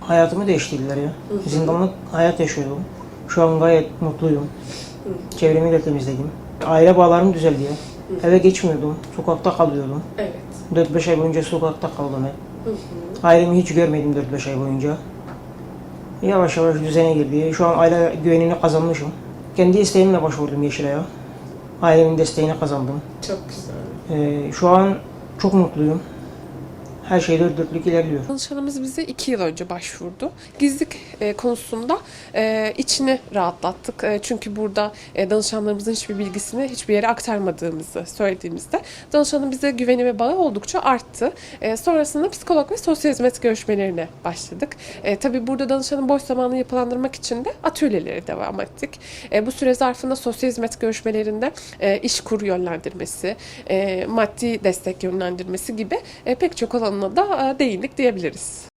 Hayatımı değiştirdiler ya. Zindanlık hayat yaşıyordum. Şu an gayet mutluyum. Çevremi de temizledim. Aile bağlarım düzeldi ya. Eve geçmiyordum. Sokakta kalıyordum. Evet. 4-5 ay boyunca sokakta kaldım hep. Ailemi hiç görmedim 4-5 ay boyunca. Yavaş yavaş düzene girdi. Şu an aile güvenini kazanmışım. Kendi isteğimle başvurdum Yeşilay'a. Ailemin desteğini kazandım. Çok güzel. Ee, şu an çok mutluyum. Her şey dört dörtlük ilerliyor. Danışanımız bize iki yıl önce başvurdu. Gizlilik e, konusunda e, içini rahatlattık. E, çünkü burada e, danışanlarımızın hiçbir bilgisini hiçbir yere aktarmadığımızı söylediğimizde danışanın bize güveni ve bağı oldukça arttı. E, sonrasında psikolog ve sosyal hizmet görüşmelerine başladık. E, tabii burada danışanın boş zamanını yapılandırmak için de atölyelere devam ettik. E, bu süre zarfında sosyal hizmet görüşmelerinde e, iş kur yönlendirmesi, e, maddi destek yönlendirmesi gibi e, pek çok alanına da e, değindik diyebiliriz.